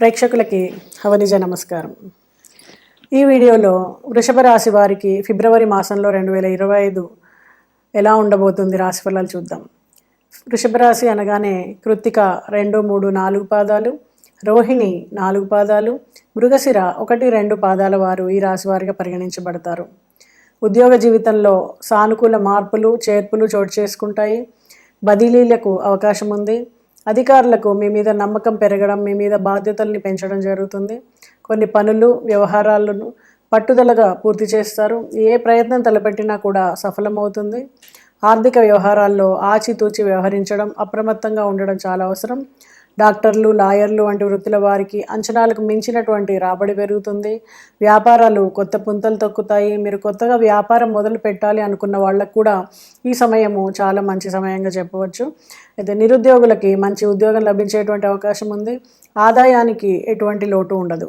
ప్రేక్షకులకి హవనిజ నమస్కారం. ఈ వీడియోలో వృషభ రాశి వారికి ఫిబ్రవరి మాసంలో రెండు వేల ఇరవై ఐదు ఎలా ఉండబోతుంది రాశి ఫలాలు చూద్దాం. వృషభ రాశి అనగానే కృత్తిక రెండు మూడు నాలుగు పాదాలు రోహిణి నాలుగు పాదాలు మృగశిర ఒకటి రెండు పాదాల వారు ఈ రాశి వారిగా పరిగణించబడతారు. ఉద్యోగ జీవితంలో సానుకూల మార్పులు చేర్పులు చోటు చేసుకుంటాయి. బదిలీలకు అవకాశం ఉంది. అధికారులకు మీ మీద నమ్మకం పెరగడం మీ మీద బాధ్యతల్ని పెంచడం జరుగుతుంది. కొన్ని పనులు వ్యవహారాలను పట్టుదలగా పూర్తి చేస్తారు. ఏ ప్రయత్నం తలపెట్టినా కూడా సఫలమవుతుంది. ఆర్థిక వ్యవహారాల్లో ఆచితూచి వ్యవహరించడం అప్రమత్తంగా ఉండడం చాలా అవసరం. డాక్టర్లు లాయర్లు వంటి వృత్తుల వారికి అంచనాలకు మించినటువంటి రాబడి పెరుగుతుంది. వ్యాపారాలు కొత్త పుంతలు తొక్కుతాయి. మీరు కొత్తగా వ్యాపారం మొదలు పెట్టాలి అనుకున్న వాళ్ళకు కూడా ఈ సమయము చాలా మంచి సమయంగా చెప్పవచ్చు. అయితే నిరుద్యోగులకి మంచి ఉద్యోగం లభించేటువంటి అవకాశం ఉంది. ఆదాయానికి ఎటువంటి లోటు ఉండదు.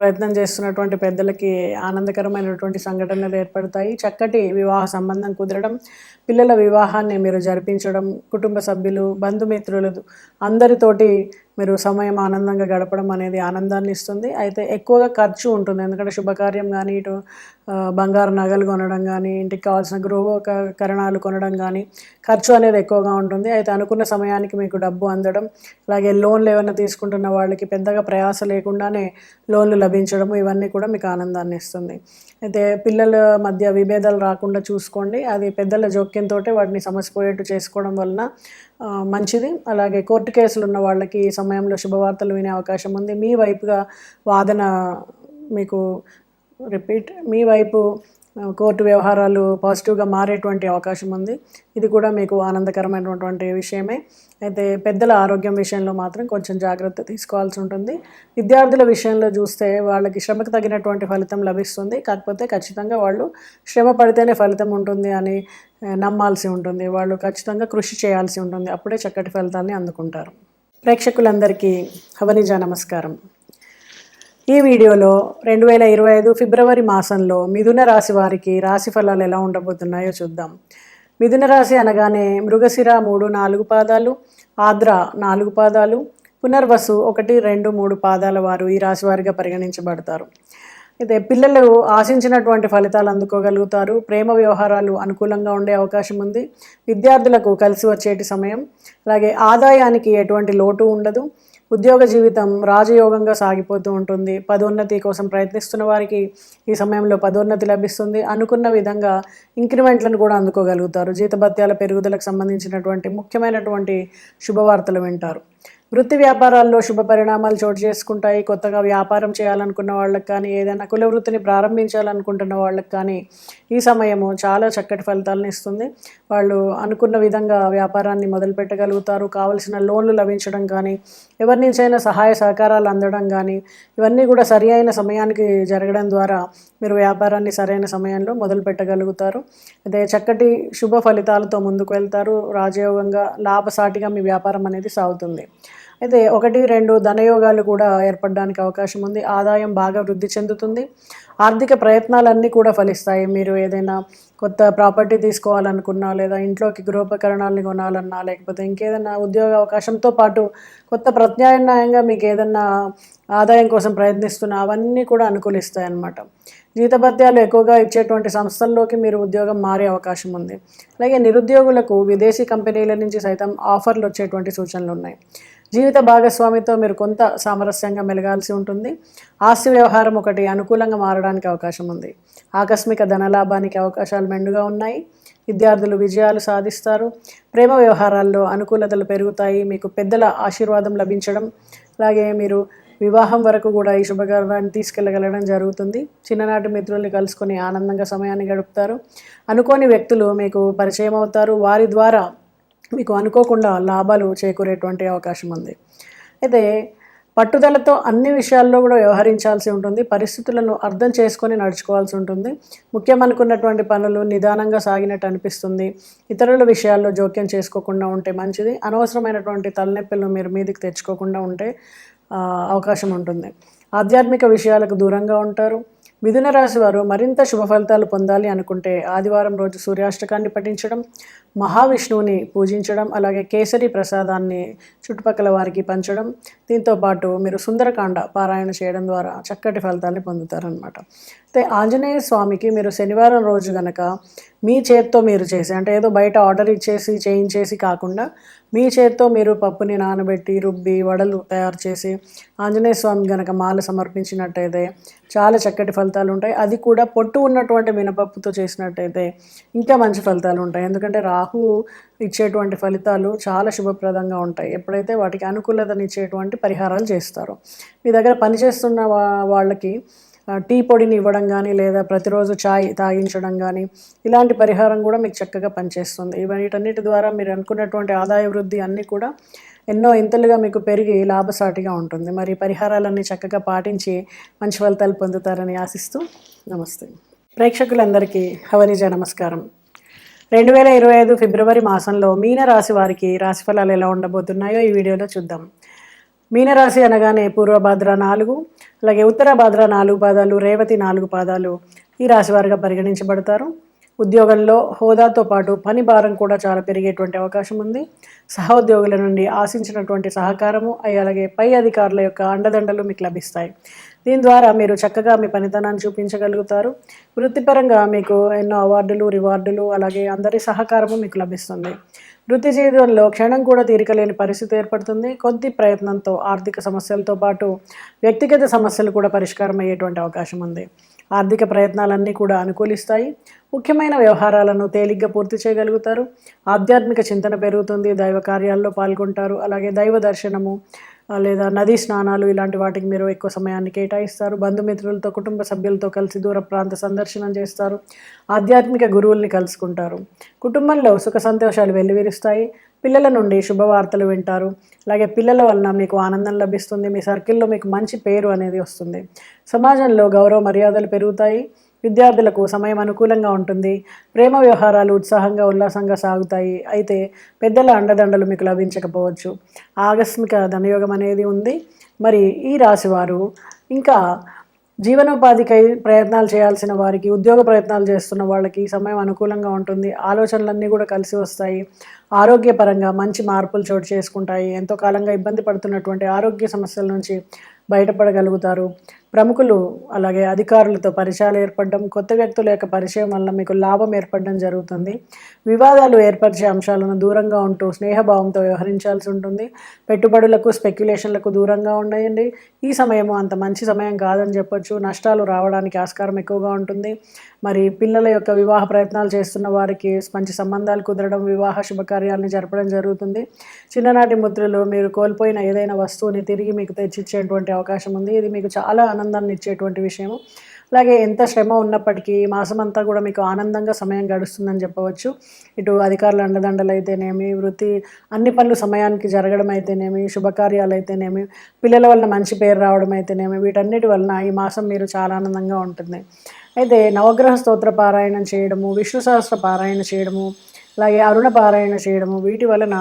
ప్రయత్నం చేస్తున్నటువంటి పెద్దలకి ఆనందకరమైనటువంటి సంఘటనలు ఏర్పడతాయి. చక్కటి వివాహ సంబంధం కుదరడం పిల్లల వివాహాన్ని మీరు జరిపించడం కుటుంబ సభ్యులు బంధుమిత్రులు అందరితోటి మీరు సమయం ఆనందంగా గడపడం అనేది ఆనందాన్ని ఇస్తుంది. అయితే ఎక్కువగా ఖర్చు ఉంటుంది. ఎందుకంటే శుభకార్యం కానీ ఇటు బంగారు నగలు కొనడం కానీ ఇంటికి కావాల్సిన గృహోపకరణాలు కొనడం కానీ ఖర్చు అనేది ఎక్కువగా ఉంటుంది. అయితే అనుకున్న సమయానికి మీకు డబ్బు అందడం అలాగే లోన్లు ఏమైనా తీసుకుంటున్న వాళ్ళకి పెద్దగా ప్రయాస లేకుండానే లోన్లు లభించడం ఇవన్నీ కూడా మీకు ఆనందాన్ని ఇస్తుంది. అయితే పిల్లల మధ్య విభేదాలు రాకుండా చూసుకోండి. అది పెద్దల జోక్యంతో వాటిని సమసిపోయేట్టు చేసుకోవడం వలన మంచిది. అలాగే కోర్టు కేసులు ఉన్న వాళ్ళకి ఈ సమయంలో శుభవార్తలు వినే అవకాశం ఉంది. మీ వైపుగా వాదన మీకు రిపీట్ మీ వైపు కోర్టు వ్యవహారాలు పాజిటివ్గా మారేటువంటి అవకాశం ఉంది. ఇది కూడా మీకు ఆనందకరమైనటువంటి విషయమే. అయితే పెద్దల ఆరోగ్యం విషయంలో మాత్రం కొంచెం జాగ్రత్త తీసుకోవాల్సి ఉంటుంది. విద్యార్థుల విషయంలో చూస్తే వాళ్ళకి శ్రమకు తగినటువంటి ఫలితం లభిస్తుంది. కాకపోతే ఖచ్చితంగా వాళ్ళు శ్రమ పడితేనే ఫలితం ఉంటుంది అని నమ్మాల్సి ఉంటుంది. వాళ్ళు ఖచ్చితంగా కృషి చేయాల్సి ఉంటుంది. అప్పుడే చక్కటి ఫలితాన్ని అందుకుంటారు. ప్రేక్షకులందరికీ హవనిజా నమస్కారం. ఈ వీడియోలో రెండు వేల ఇరవై ఐదు ఫిబ్రవరి మాసంలో మిథున రాశి వారికి రాశి ఫలాలు ఎలా ఉండబోతున్నాయో చూద్దాం. మిథున రాశి అనగానే మృగశిర మూడు నాలుగు పాదాలు ఆద్ర నాలుగు పాదాలు పునర్వసు ఒకటి రెండు మూడు పాదాల వారు ఈ రాశి వారిగా పరిగణించబడతారు. అయితే పిల్లలు ఆశించినటువంటి ఫలితాలు అందుకోగలుగుతారు. ప్రేమ వ్యవహారాలు అనుకూలంగా ఉండే అవకాశం ఉంది. విద్యార్థులకు కలిసి వచ్చేటి సమయం. అలాగే ఆదాయానికి ఎటువంటి లోటు ఉండదు. ఉద్యోగ జీవితం రాజయోగంగా సాగిపోతూ ఉంటుంది. పదోన్నతి కోసం ప్రయత్నిస్తున్న వారికి ఈ సమయంలో పదోన్నతి లభిస్తుంది అనుకున్న విధంగా ఇంక్రిమెంట్లను కూడా అందుకోగలుగుతారు. జీతభత్యాల పెరుగుదలకు సంబంధించినటువంటి ముఖ్యమైనటువంటి శుభవార్తలు వింటారు. వృత్తి వ్యాపారాల్లో శుభ పరిణామాలు చోటు చేసుకుంటాయి. కొత్తగా వ్యాపారం చేయాలనుకున్న వాళ్ళకి కానీ ఏదైనా కుల వృత్తిని ప్రారంభించాలనుకుంటున్న వాళ్ళకి కానీ ఈ సమయము చాలా చక్కటి ఫలితాలను ఇస్తుంది. వాళ్ళు అనుకున్న విధంగా వ్యాపారాన్ని మొదలు పెట్టగలుగుతారు. కావలసిన లోన్లు లభించడం కానీ ఎవరి నుంచైనా సహాయ సహకారాలు అందడం కానీ ఇవన్నీ కూడా సరి అయిన సమయానికి జరగడం ద్వారా మీరు వ్యాపారాన్ని సరైన సమయంలో మొదలు పెట్టగలుగుతారు. అదే చక్కటి శుభ ఫలితాలతో ముందుకు వెళ్తారు. రాజయోగంగా లాభసాటిగా మీ వ్యాపారం అనేది సాగుతుంది. అయితే ఒకటి రెండు ధనయోగాలు కూడా ఏర్పడడానికి అవకాశం ఉంది. ఆదాయం బాగా వృద్ధి చెందుతుంది. ఆర్థిక ప్రయత్నాలన్నీ కూడా ఫలిస్తాయి. మీరు ఏదైనా కొత్త ప్రాపర్టీ తీసుకోవాలనుకున్నా లేదా ఇంట్లోకి గృహోపకరణాలని కొనాలన్నా లేకపోతే ఇంకేదైనా ఉద్యోగ అవకాశంతో పాటు కొత్త ప్రత్యామ్నాయంగా మీకు ఏదన్నా ఆదాయం కోసం ప్రయత్నిస్తున్నా అవన్నీ కూడా అనుకూలిస్తాయి అన్నమాట జీతభత్యాలు ఎక్కువగా ఇచ్చేటువంటి సంస్థల్లోకి మీరు ఉద్యోగం మారే అవకాశం ఉంది. అలాగే నిరుద్యోగులకు విదేశీ కంపెనీల నుంచి సైతం ఆఫర్లు వచ్చేటువంటి సూచనలు ఉన్నాయి. జీవిత భాగస్వామితో మీరు కొంత సామరస్యంగా మెలగాల్సి ఉంటుంది. ఆస్తి వ్యవహారం ఒకటి అనుకూలంగా మారడానికి అవకాశం ఉంది. ఆకస్మిక ధనలాభానికి అవకాశాలు మెండుగా ఉన్నాయి. విద్యార్థులు విజయాలు సాధిస్తారు. ప్రేమ వ్యవహారాల్లో అనుకూలతలు పెరుగుతాయి. మీకు పెద్దల ఆశీర్వాదం లభించడం. అలాగే మీరు వివాహం వరకు కూడా ఈ శుభకార్యాన్ని తీసుకెళ్ళగలడం జరుగుతుంది. చిన్ననాటి మిత్రుల్ని కలుసుకొని ఆనందంగా సమయాన్ని గడుపుతారు. అనుకోని వ్యక్తులు మీకు పరిచయం అవుతారు. వారి ద్వారా మీకు అనుకోకుండా లాభాలు చేకూరేటువంటి అవకాశం ఉంది. అయితే పట్టుదలతో అన్ని విషయాల్లో కూడా వ్యవహరించాల్సి ఉంటుంది. పరిస్థితులను అర్థం చేసుకొని నడుచుకోవాల్సి ఉంటుంది. ముఖ్యం అనుకున్నటువంటి పనులు నిదానంగా సాగినట్టు అనిపిస్తుంది. ఇతరుల విషయాల్లో జోక్యం చేసుకోకుండా ఉంటే మంచిది. అనవసరమైనటువంటి తలనొప్పులను మీరు మీదికి తెచ్చుకోకుండా ఉంటే అవకాశం ఉంటుంది. ఆధ్యాత్మిక విషయాలకు దూరంగా ఉంటారు. మిథున రాశి వారు మరింత శుభ ఫలితాలు పొందాలి అనుకుంటే ఆదివారం రోజు సూర్యాష్టకాన్ని పఠించడం మహావిష్ణువుని పూజించడం అలాగే కేసరి ప్రసాదాన్ని చుట్టుపక్కల వారికి పంచడం దీంతో పాటు మీరు సుందరకాండ పారాయణ చేయడం ద్వారా చక్కటి ఫలితాన్ని పొందుతారనమాట అయితే ఆంజనేయ స్వామికి మీరు శనివారం రోజు గనక మీ చేత్తో మీరు చేసి అంటే ఏదో బయట ఆర్డర్ ఇచ్చేసి చేయించేసి కాకుండా మీ చేత్తో మీరు పప్పుని నానబెట్టి రుబ్బి వడలు తయారు చేసి ఆంజనేయ స్వామి గనక మాల సమర్పించినట్టయితే చాలా చక్కటి ఫలితాలు ఉంటాయి. అది కూడా పొట్టు ఉన్నటువంటి మినపప్పుతో చేసినట్టయితే ఇంకా మంచి ఫలితాలు ఉంటాయి. ఎందుకంటే రాహు ఇచ్చేటువంటి ఫలితాలు చాలా శుభప్రదంగా ఉంటాయి. ఎప్పుడైతే వాటికి అనుకూలతనిచ్చేటువంటి పరిహారాలు చేస్తారో. మీ దగ్గర పనిచేస్తున్న వాళ్ళకి టీ పొడిని ఇవ్వడం కానీ లేదా ప్రతిరోజు ఛాయ్ తాగించడం కానీ ఇలాంటి పరిహారం కూడా మీకు చక్కగా పనిచేస్తుంది. వీటన్నిటి ద్వారా మీరు అనుకున్నటువంటి ఆదాయ వృద్ధి అన్నీ కూడా ఎన్నో ఇంతలుగా మీకు పెరిగి లాభసాటిగా ఉంటుంది. మరి పరిహారాలన్నీ చక్కగా పాటించి మంచి ఫలితాలు పొందుతారని ఆశిస్తూ నమస్తే. ప్రేక్షకులందరికీ హవనిజ నమస్కారం. రెండు వేల ఇరవై ఐదు ఫిబ్రవరి మాసంలో మీన రాశి వారికి రాశిఫలాలు ఎలా ఉండబోతున్నాయో ఈ వీడియోలో చూద్దాం. మీనరాశి అనగానే పూర్వభాద్ర నాలుగు అలాగే ఉత్తర భాద్ర నాలుగు పాదాలు రేవతి నాలుగు పాదాలు ఈ రాశి వారిగా పరిగణించబడతారు. ఉద్యోగంలో హోదాతో పాటు పని భారం కూడా చాలా పెరిగేటువంటి అవకాశం ఉంది. సహోద్యోగుల నుండి ఆశించినటువంటి సహకారము అలాగే పై అధికారుల యొక్క అండదండలు మీకు లభిస్తాయి. దీని ద్వారా మీరు చక్కగా మీ పనితనాన్ని చూపించగలుగుతారు. వృత్తిపరంగా మీకు ఎన్నో అవార్డులు రివార్డులు అలాగే అందరి సహకారము మీకు లభిస్తుంది. వృత్తి జీవితంలో క్షణం కూడా తీరికలేని పరిస్థితి ఏర్పడుతుంది. కొద్ది ప్రయత్నంతో ఆర్థిక సమస్యలతో పాటు వ్యక్తిగత సమస్యలు కూడా పరిష్కారం అయ్యేటువంటి అవకాశం ఉంది. ఆర్థిక ప్రయత్నాలన్నీ కూడా అనుకూలిస్తాయి. ముఖ్యమైన వ్యవహారాలను తేలిగ్గా పూర్తి చేయగలుగుతారు. ఆధ్యాత్మిక చింతన పెరుగుతుంది. దైవ కార్యాల్లో పాల్గొంటారు. అలాగే దైవ దర్శనము లేదా నదీ స్నానాలు ఇలాంటి వాటికి మీరు ఎక్కువ సమయాన్ని కేటాయిస్తారు. బంధుమిత్రులతో కుటుంబ సభ్యులతో కలిసి దూర ప్రాంత సందర్శనం చేస్తారు. ఆధ్యాత్మిక గురువుల్ని కలుసుకుంటారు. కుటుంబంలో సుఖ సంతోషాలు వెల్లివిరుస్తాయి. పిల్లల నుండి శుభవార్తలు వింటారు. అలాగే పిల్లల వలన మీకు ఆనందం లభిస్తుంది. మీ సర్కిల్లో మీకు మంచి పేరు అనేది వస్తుంది. సమాజంలో గౌరవ మర్యాదలు పెరుగుతాయి. విద్యార్థులకు సమయం అనుకూలంగా ఉంటుంది. ప్రేమ వ్యవహారాలు ఉత్సాహంగా ఉల్లాసంగా సాగుతాయి. అయితే పెద్దల అండదండలు మీకు లభించకపోవచ్చు. ఆకస్మిక ధనయోగం అనేది ఉంది. మరి ఈ రాశివారు ఇంకా జీవనోపాధికై ప్రయత్నాలు చేయాల్సిన వారికి ఉద్యోగ ప్రయత్నాలు చేస్తున్న వాళ్ళకి సమయం అనుకూలంగా ఉంటుంది. ఆలోచనలన్నీ కూడా కలిసి వస్తాయి. ఆరోగ్యపరంగా మంచి మార్పులు చోటు చేసుకుంటాయి. ఎంతో కాలంగా ఇబ్బంది పడుతున్నటువంటి ఆరోగ్య సమస్యల నుంచి బయటపడగలుగుతారు. ప్రముఖులు అలాగే అధికారులతో పరిచయాలు ఏర్పడడం కొత్త వ్యక్తుల యొక్క పరిచయం వల్ల మీకు లాభం ఏర్పడడం జరుగుతుంది. వివాదాలు ఏర్పరిచే అంశాలను దూరంగా ఉంటూ స్నేహభావంతో వ్యవహరించాల్సి ఉంటుంది. పెట్టుబడులకు స్పెక్యులేషన్లకు దూరంగా ఉండండి. ఈ సమయము అంత మంచి సమయం కాదని చెప్పొచ్చు. నష్టాలు రావడానికి ఆస్కారం ఎక్కువగా ఉంటుంది. మరి పిల్లల యొక్క వివాహ ప్రయత్నాలు చేస్తున్న వారికి మంచి సంబంధాలు కుదరడం వివాహ శుభకార్యాలను జరపడం జరుగుతుంది. చిన్ననాటి ముద్రలు మీరు కోల్పోయిన ఏదైనా వస్తువుని తిరిగి మీకు తెచ్చిచ్చేటువంటి అవకాశం ఉంది. ఇది మీకు చాలా ఆనందాన్ని ఇచ్చేటువంటి విషయము. అలాగే ఎంత శ్రమ ఉన్నప్పటికీ మాసం అంతా కూడా మీకు ఆనందంగా సమయం గడుస్తుందని చెప్పవచ్చు. ఇటు అధికారుల అండదండలు అయితేనేమి వృత్తి అన్ని పనులు సమయానికి జరగడం అయితేనేమి శుభకార్యాలు అయితేనేమి పిల్లల వలన మంచి పేరు రావడం అయితేనేమి వీటన్నిటి వలన ఈ మాసం మీరు చాలా ఆనందంగా ఉంటుంది. అయితే నవగ్రహ స్తోత్ర పారాయణం చేయడము విష్ణు సహస్ర పారాయణ చేయడము అలాగే అరుణ పారాయణ చేయడము వీటి వలన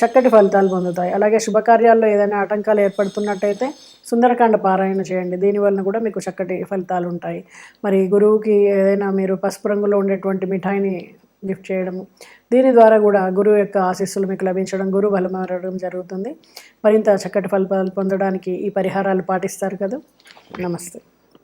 చక్కటి ఫలితాలు పొందుతాయి. అలాగే శుభకార్యాల్లో ఏదైనా ఆటంకాలు ఏర్పడుతున్నట్టయితే సుందరకాండ పారాయణ చేయండి. దీనివలన కూడా మీకు చక్కటి ఫలితాలు ఉంటాయి. మరి గురువుకి ఏదైనా మీరు పసుపు రంగులో ఉండేటువంటి మిఠాయిని గిఫ్ట్ చేయడము దీని ద్వారా కూడా గురువు యొక్క ఆశీస్సులు మీకు లభించడం గురువు బలమారడం జరుగుతుంది. మరింత చక్కటి ఫలితాలు పొందడానికి ఈ పరిహారాలు పాటిస్తారు కదా. నమస్తే.